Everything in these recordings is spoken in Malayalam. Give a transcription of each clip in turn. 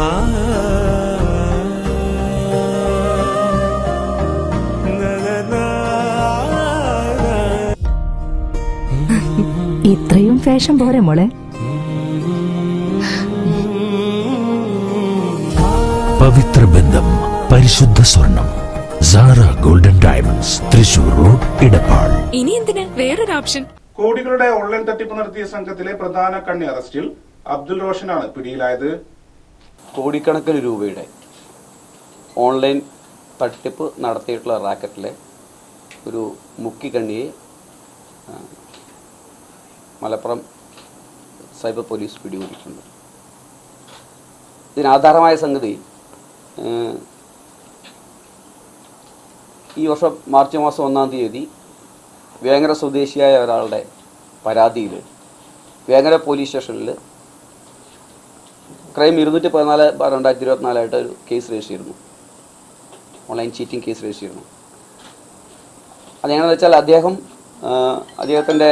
ഇത്രയും ഫാഷൻ പോരെ മോളെ. പവിത്ര ബന്ധം പരിശുദ്ധ സ്വർണം Sara golden diamonds Thrissur road Edappal ഇനി എന്തിന്? വേറൊരു ഓപ്ഷൻ. കോടികളുടെ ഓൺലൈൻ തട്ടിപ്പ് നടത്തിയ സംഘത്തിലെ പ്രധാന കണ്ണി അറസ്റ്റിൽ അബ്ദുൾ റോഷനാണ് പിടിയിലായത്. കോടിക്കണക്കിന് രൂപയുടെ ഓൺലൈൻ തട്ടിപ്പ് നടത്തിയിട്ടുള്ള റാക്കറ്റിലെ ഒരു മുക്കിക്കണ്ണിയെ മലപ്പുറം സൈബർ പോലീസ് പിടികൂടിയിട്ടുണ്ട്. ഇതിനാധാരമായ സംഗതി ഈ വർഷം മാർച്ച് മാസം ഒന്നാം തീയതി വേങ്ങര സ്വദേശിയായ ഒരാളുടെ പരാതിയിൽ വേങ്ങര പോലീസ് സ്റ്റേഷനിൽ ക്രൈം ഇരുന്നൂറ്റി പതിനാല് രണ്ടായിരത്തി ഇരുപത്തിനാലായിട്ട് ഒരു കേസ് രജിസ്റ്റർ ചെയ്തിരുന്നു. ഓൺലൈൻ ചീറ്റിംഗ് കേസ് രജിസ്റ്റർ ചെയ്തിരുന്നു. അതെങ്ങനെയാണെന്ന് വെച്ചാൽ അദ്ദേഹം അദ്ദേഹത്തിന്റെ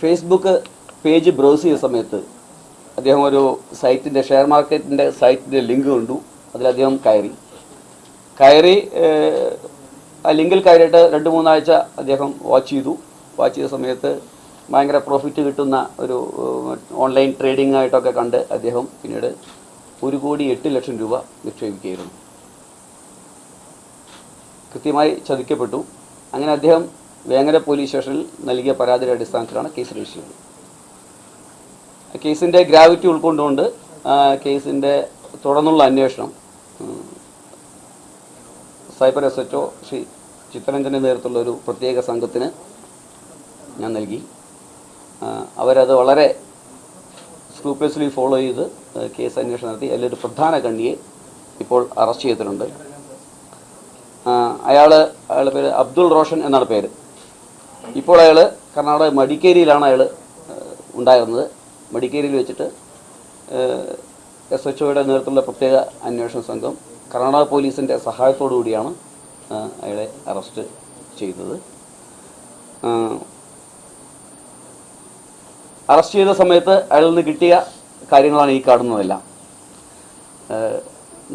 ഫേസ്ബുക്ക് പേജ് ബ്രൗസ് ചെയ്ത സമയത്ത് അദ്ദേഹം ഒരു സൈറ്റിന്റെ ഷെയർ മാർക്കറ്റിന്റെ സൈറ്റിന്റെ ലിങ്ക് കണ്ടു. അതിൽ അദ്ദേഹം കയറി. കയറി ആ ലിങ്കിൽ കയറിയിട്ട് രണ്ട് മൂന്നാഴ്ച അദ്ദേഹം വാച്ച് ചെയ്തു. വാച്ച് ചെയ്ത സമയത്ത് ഭയങ്കര പ്രോഫിറ്റ് കിട്ടുന്ന ഒരു ഓൺലൈൻ ട്രേഡിംഗ് ആയിട്ടൊക്കെ കണ്ട് അദ്ദേഹം പിന്നീട് ഒരു കോടി എട്ട് ലക്ഷം രൂപ നിക്ഷേപിക്കുകയായിരുന്നു. കൃത്യമായി ചതിക്കപ്പെട്ടു. അങ്ങനെ അദ്ദേഹം വേങ്ങര പോലീസ് സ്റ്റേഷനിൽ നൽകിയ പരാതിയുടെ അടിസ്ഥാനത്തിലാണ് കേസ് രജിസ്റ്റർ ചെയ്തത്. കേസിന്റെ ഗ്രാവിറ്റി ഉൾക്കൊണ്ടുകൊണ്ട് കേസിന്റെ തുടർന്നുള്ള അന്വേഷണം സൈബർ എസ് എച്ച് ശ്രീ ചിത്തരഞ്ജന്റെ നേതൃത്വമുള്ള ഒരു പ്രത്യേക സംഘത്തിന് ഞാൻ നൽകി. അവരത് വളരെ സ്ക്രൂപ്ലസ്ലി ഫോളോ ചെയ്ത് കേസ് അന്വേഷണം നടത്തി. അതിലൊരു പ്രധാന കണ്ണിയെ ഇപ്പോൾ അറസ്റ്റ് ചെയ്തിട്ടുണ്ട്. അയാൾ അയാളുടെ പേര് അബ്ദുൾ റോഷൻ എന്നാണ് പേര്. ഇപ്പോൾ അയാൾ കർണാടക മടിക്കേരിയിലാണ് അയാൾ ഉണ്ടായിരുന്നത്. മടിക്കേരിയിൽ വെച്ചിട്ട് എസ് എച്ച് ഒയുടെ നേതൃത്വത്തിലുള്ള പ്രത്യേക അന്വേഷണ സംഘം കർണാടക പോലീസിന്റെ സഹായത്തോടു കൂടിയാണ് അയാളെ അറസ്റ്റ് ചെയ്തത്. അറസ്റ്റ് ചെയ്ത സമയത്ത് അയാളിൽ നിന്ന് കിട്ടിയ കാര്യങ്ങളാണ് ഈ കാണുന്നതെല്ലാം.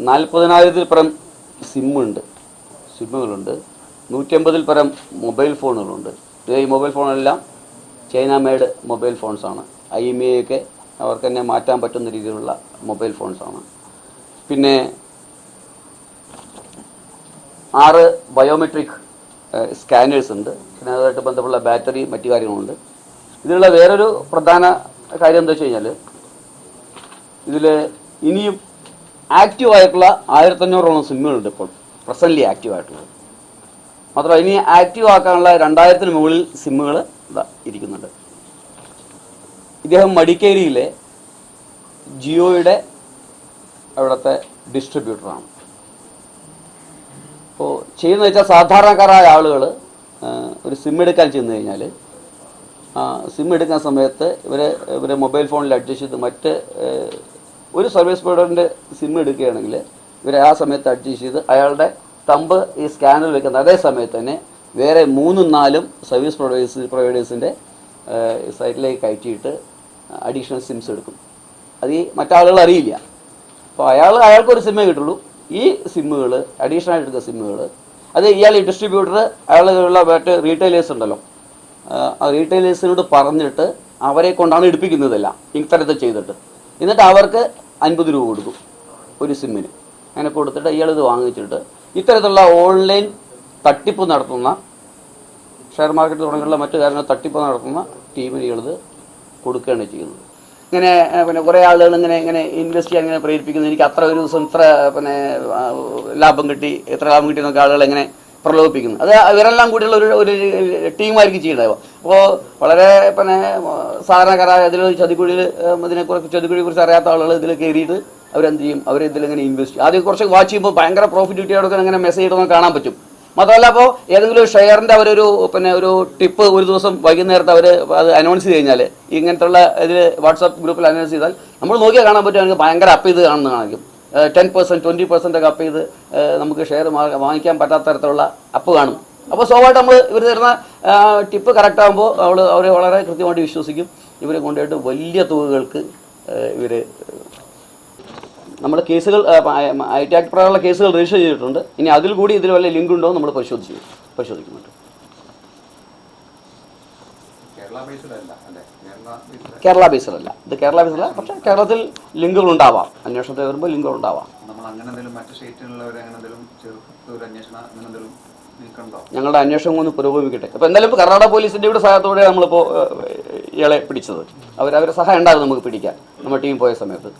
നാൽപ്പതിനായിരത്തിൽ പരം സിമ്മുണ്ട്. സിമ്മുകളുണ്ട്. നൂറ്റമ്പതിൽ പരം മൊബൈൽ ഫോണുകളുണ്ട്. ഈ മൊബൈൽ ഫോണെല്ലാം ചൈന മേഡ് മൊബൈൽ ഫോൺസാണ്. ഐ എം ഐ ഒക്കെ അവർക്ക് തന്നെ മാറ്റാൻ പറ്റുന്ന രീതിയിലുള്ള മൊബൈൽ ഫോൺസാണ്. പിന്നെ ആറ് ബയോമെട്രിക് സ്കാനേഴ്സ് ഉണ്ട് പിന്നെ അതുമായിട്ട് ബന്ധപ്പെട്ട ബാറ്ററി മറ്റു കാര്യങ്ങളുണ്ട്. ഇതിലുള്ള വേറൊരു പ്രധാന കാര്യം എന്താ വെച്ച് കഴിഞ്ഞാൽ ഇതിൽ ഇനിയും ആക്റ്റീവ് ആയിട്ടുള്ള ആയിരത്തഞ്ഞൂറോളം സിമ്മുകളുണ്ട് ഇപ്പോൾ. പ്രസന്റ്ലി ആക്റ്റീവ് ആയിട്ടുള്ളത്. മാത്രമല്ല ഇനി ആക്റ്റീവ് ആക്കാനുള്ള രണ്ടായിരത്തിന് മുകളിൽ സിമ്മുകൾ ഇരിക്കുന്നുണ്ട്. ഇദ്ദേഹം മടിക്കേരിയിലെ ജിയോയുടെ അവിടുത്തെ ഡിസ്ട്രിബ്യൂട്ടറാണ്. അപ്പോൾ ചെയ്യുന്നത് വെച്ചാൽ സാധാരണക്കാരായ ആളുകൾ ഒരു സിം എടുക്കാൻ ചെന്ന് കഴിഞ്ഞാൽ സിം എടുക്കുന്ന സമയത്ത് ഇവർ ഇവരെ മൊബൈൽ ഫോണിൽ അഡ്ജസ്റ്റ് ചെയ്ത് മറ്റ് ഒരു സർവീസ് പ്രൊവൈഡറിന്റെ സിം എടുക്കുകയാണെങ്കിൽ ഇവരെ ആ സമയത്ത് അഡ്ജസ്റ്റ് ചെയ്ത് അയാളുടെ തമ്പ് ഈ സ്കാനറിൽ വെക്കുന്ന അതേ സമയത്ത് തന്നെ വേറെ മൂന്നും നാലും സർവീസ് പ്രൊവൈഡേഴ്സ് പ്രൊവൈഡേഴ്സിന്റെ സൈറ്റിലേക്ക് കയറ്റിയിട്ട് അഡീഷണൽ സിംസ് എടുക്കും. അത് ഈ മറ്റാളുകൾ അറിയില്ല. അപ്പോൾ അയാൾ അയാൾക്കൊരു സിമ്മേ കിട്ടുള്ളൂ. ഈ സിമ്മുകൾ അഡീഷണൽ ആയിട്ട് എടുക്കുന്ന സിമ്മുകൾ അത് ഇയാൾ ഈ ഡിസ്ട്രിബ്യൂട്ടർ അയാളുള്ള മറ്റ് റീറ്റെയിലേഴ്സ് ഉണ്ടല്ലോ. റീറ്റെയിലേഴ്സിനോട് പറഞ്ഞിട്ട് അവരെ കൊണ്ടാണ് എടുപ്പിക്കുന്നതെല്ലാം. ഇത്തരത്തിൽ ചെയ്തിട്ട്. എന്നിട്ട് അവർക്ക് അൻപത് രൂപ കൊടുക്കും ഒരു സിമ്മിന്. അങ്ങനെ കൊടുത്തിട്ട് ഇയാൾ ഇത് വാങ്ങിച്ചിട്ട് ഇത്തരത്തിലുള്ള ഓൺലൈൻ തട്ടിപ്പ് നടത്തുന്ന ഷെയർ മാർക്കറ്റ് തുടങ്ങിയുള്ള മറ്റു കാര്യങ്ങൾ തട്ടിപ്പ് നടത്തുന്ന ടീമിന് ഇയാളിത് കൊടുക്കുകയാണ് ചെയ്യുന്നത്. ഇങ്ങനെ പിന്നെ കുറേ ആളുകൾ ഇങ്ങനെ ഇങ്ങനെ ഇൻവെസ്റ്റ് ചെയ്യാൻ ഇങ്ങനെ പ്രേരിപ്പിക്കുന്നു. എനിക്ക് അത്ര ഒരു ദിവസം ഇത്ര പിന്നെ ലാഭം കിട്ടി എത്ര ലാഭം കിട്ടി എന്നൊക്കെ ആളുകൾ ഇങ്ങനെ പ്രലോഭിപ്പിക്കുന്നു. അത് ഇവരെല്ലാം കൂടിയുള്ള ഒരു ഒരു ടീമായിരിക്കും ചെയ്യേണ്ടത്. അപ്പോൾ വളരെ പിന്നെ സാധാരണക്കാരായ ഇതിൽ ചതിക്കുഴിയിൽ ഇതിനെക്കുറിച്ച് ചതിക്കുഴിയെ കുറിച്ച് അറിയാത്ത ആളുകൾ ഇതിൽ കയറിയിട്ട് അവരെന്ത് ചെയ്യും? അവർ ഇതിലിങ്ങനെ ഇൻവെസ്റ്റ് ചെയ്യും. ആദ്യം കുറച്ച് വാച്ച് ചെയ്യുമ്പോൾ ഭയങ്കര പ്രോഫിറ്റ് കിട്ടിയവർക്ക് അങ്ങനെ മെസ്സേജ് ഇടുന്നത് കാണാൻ പറ്റും. മാത്രമല്ല അപ്പോൾ ഏതെങ്കിലും ഷെയറിന്റെ അവരൊരു പിന്നെ ഒരു ടിപ്പ് ഒരു ദിവസം വൈകുന്നേരത്ത് അവർ അത് അനൗൺസ് ചെയ്ത് കഴിഞ്ഞാൽ ഇങ്ങനത്തെ ഉള്ള ഇതിൽ വാട്സാപ്പ് ഗ്രൂപ്പിൽ അനൗൺസ് ചെയ്താൽ നമ്മൾ നോക്കിയാൽ കാണാൻ പറ്റും. ഭയങ്കര അപ്പ് ഇത് കാണുന്ന കാണിക്കും ten percent twenty percent up ചെയ്ത് നമുക്ക് ഷെയർ വാങ്ങിക്കാൻ പറ്റാത്ത തരത്തിലുള്ള അപ്പ് കാണും. അപ്പോൾ സ്വാഭാവികമായിട്ട് നമ്മൾ ഇവർ തരുന്ന ടിപ്പ് കറക്റ്റ് ആകുമ്പോൾ അവൾ അവർ വളരെ കൃത്യമായിട്ട് വിശ്വസിക്കും. ഇവരെ കൊണ്ടുപോയിട്ട് വലിയ തുകകൾക്ക് ഇവർ നമ്മുടെ കേസുകൾ ഐ ടി ആക്ട് പ്രകാരമുള്ള കേസുകൾ രജിസ്റ്റർ ചെയ്തിട്ടുണ്ട്. ഇനി അതിൽ കൂടി ഇതിൽ വല്ല ലിങ്ക് ഉണ്ടോ നമ്മൾ പരിശോധിച്ചു പരിശോധിക്കുന്നുണ്ട്. കേരള കേരള ഇത് കേരള ബേസിലല്ല പക്ഷേ കേരളത്തിൽ ലിങ്കുകൾ ഉണ്ടാവാം. അന്വേഷണത്തിൽ വരുമ്പോൾ ലിങ്കുകൾ ഉണ്ടാവാം. ഞങ്ങളുടെ അന്വേഷണം ഒന്ന് പുരോഗമിക്കട്ടെ. അപ്പോൾ എന്തായാലും കർണാടക പോലീസിന്റെ കൂടെ സഹായത്തോടെ നമ്മളിപ്പോൾ ഇയാളെ പിടിച്ചത്. അവർ അവരെ സഹായം ഉണ്ടായിരുന്നു നമുക്ക് പിടിക്കാൻ. നമ്മുടെ ടീം പോയ സമയത്ത്.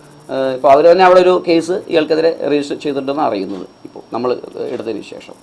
ഇപ്പോൾ അവർ തന്നെ അവിടെ ഒരു കേസ് ഇയാൾക്കെതിരെ രജിസ്റ്റർ ചെയ്തിട്ടുണ്ടെന്ന് അറിയുന്നത്. ഇപ്പോൾ നമ്മൾ എടുത്തതിന് ശേഷം.